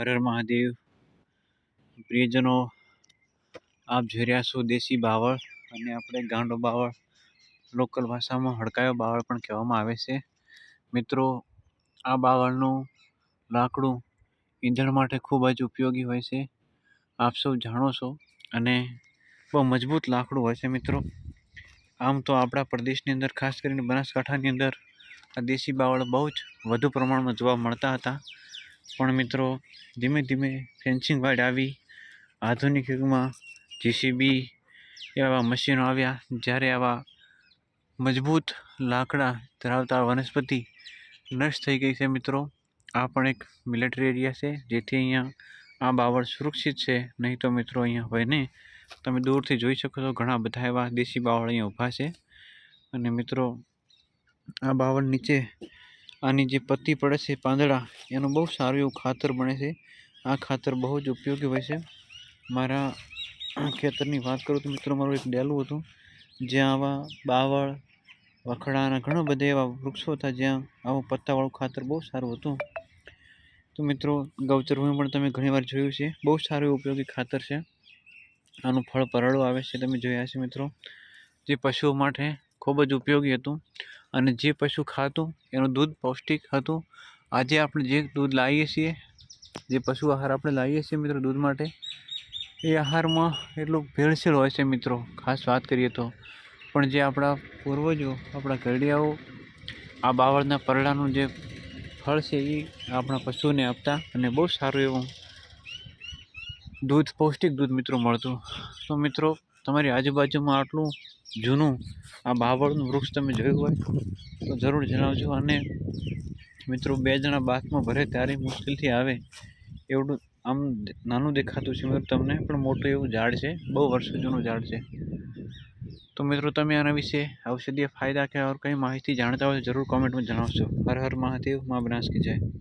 હર મહાદેવ. પ્રિયજનો, આપ જોઈ રહ્યા છો દેશી બાવળ અને આપણે ગાંડો બાવળ. લોકલ ભાષામાં હડકાયો બાવળ પણ કહેવામાં આવે છે. મિત્રો, આ બાવળનું લાકડું ઈંધણ માટે ખૂબ જ ઉપયોગી હોય છે. આપ સૌ જાણો છો અને બહુ મજબૂત લાકડું હોય છે મિત્રો. આમ તો આપણા પ્રદેશની અંદર, ખાસ કરીને બનાસકાંઠાની અંદર, આ દેશી બાવળ બહુ જ વધુ પ્રમાણમાં જોવા મળતા હતા. પણ મિત્રો, ધીમે ધીમે ફેન્સિંગ વાડ આવી. આધુનિક યુગમાં જીસીબી એવા મશીનો આવ્યા, જ્યારે આવા મજબૂત લાકડા ધરાવતા વનસ્પતિ નષ્ટ થઈ ગઈ છે મિત્રો. આ પણ એક મિલિટરી એરિયા છે, જેથી અહીંયા આ બાવળ સુરક્ષિત છે. નહીં તો મિત્રો, અહીંયા હોય નહીં તમે દૂરથી જોઈ શકો છો, ઘણા બધા એવા દેશી બાવળ અહીંયા ઊભા છે. અને મિત્રો, આ બાવળ નીચે આની જે પત્તી પડે છે પાંદડા, એનું બહુ સારું એવું ખાતર બને છે. આ ખાતર બહુ જ ઉપયોગી હોય છે. મારા ખેતરની વાત કરું તો મિત્રો, મારું એક ડેલું હતું. જ્યાં આવા બાવળ વખડાના ઘણા બધા એવા વૃક્ષો હતા જ્યાં આવું પત્તાવાળું ખાતર બહુ સારું હતું. તો મિત્રો, ગૌચરભૂમિ પણ તમે ઘણીવાર જોયું છે. બહુ સારું ઉપયોગી ખાતર છે. આનું ફળ પરળો આવે છે, તમે જોયા છે મિત્રો. જે પશુઓ માટે ખૂબ જ ઉપયોગી હતું. અને જે પશુ ખાતું, એનું દૂધ પૌષ્ટિક હતું. આજે આપણે જે દૂધ લાવીએ છીએ, જે પશુ આહાર આપણે લાવીએ છીએ મિત્રો દૂધ માટે, એ આહારમાં એટલું ભેળસેળ હોય છે મિત્રો, ખાસ વાત કરીએ તો. પણ જે આપણા પૂર્વજો, આપણા ઘરડિયાઓ આ બાવળના પરડાનું જે ફળ છે એ આપણા પશુઓને આપતા અને બહુ સારું એવું દૂધ, પૌષ્ટિક દૂધ મિત્રો મળતું. તો મિત્રો તમારી આજુબાજુમાં આટલું જૂનું આ બાવળનું વૃક્ષ તમે જોયું હોય તો જરૂર જણાવજો. અને મિત્રો, બે જણા બાથમાં ભરે ત્યારે મુશ્કેલથી આવે એવડું આમ નાનું દેખાતું છે. મિત્રો તમને પણ મોટું એવું ઝાડ છે. બહુ વર્ષો જૂનું ઝાડ છે. તો મિત્રો, તમે આના વિશે ઔષધીય ફાયદા કે ઓર કંઈ માહિતી જાણતા હોય જરૂર કોમેન્ટમાં જણાવશો. હર હર મહાદેવ, મા બનાસ કી જય.